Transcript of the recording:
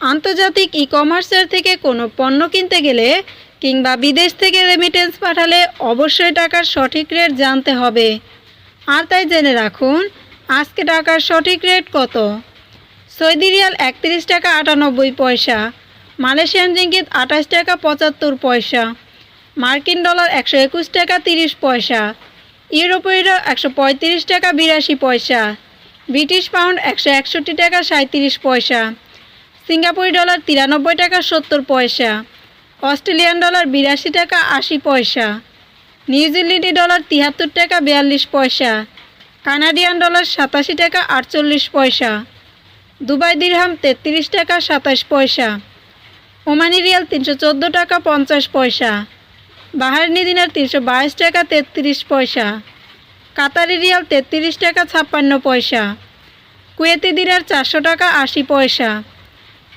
আন্তর্জাতিক ই কমার্সের থেকে কোনো পণ্য কিনতে গেলে কিংবা বিদেশ থেকে রেমিটেন্স পাঠালে অবশ্যই টাকার সঠিক রেট জানতে হবে। আর তাই জেনে রাখুন, আজকে টাকার সঠিক রেট কত? সৌদি রিয়াল একত্রিশ টাকা আটানব্বই পয়সা, মালয়েশিয়ান জিঙ্গিত আঠাশ টাকা পঁচাত্তর পয়সা, মার্কিন ডলার একশো একুশ টাকা তিরিশ পয়সা, ইউরোপীয় একশো পঁয়ত্রিশ টাকা বিরাশি পয়সা, ব্রিটিশ পাউন্ড একশো একষট্টি টাকা সাঁত্রিশ পয়সা সিঙ্গাপুরি ডলার তিরানব্বই টাকা সত্তর পয়সা, অস্ট্রেলিয়ান ডলার বিরাশি টাকা আশি পয়সা নিউজিল্যান্ডি ডলার তিয়াত্তর টাকা বিয়াল্লিশ পয়সা, কানাডিয়ান ডলার সাতাশি টাকা আটচল্লিশ পয়সা, দুবাই দিরহাম তেত্রিশ টাকা সাতাশ পয়সা, ওমানি রিয়াল তিনশো চোদ্দ টাকা পঞ্চাশ পয়সা, বাহারিনি দিনার তিনশো বাইশ টাকা তেত্রিশ পয়সা, কাতারি রিয়াল তেত্রিশ টাকা ছাপ্পান্ন পয়সা, কুয়েতি দিনার চারশো টাকা আশি পয়সা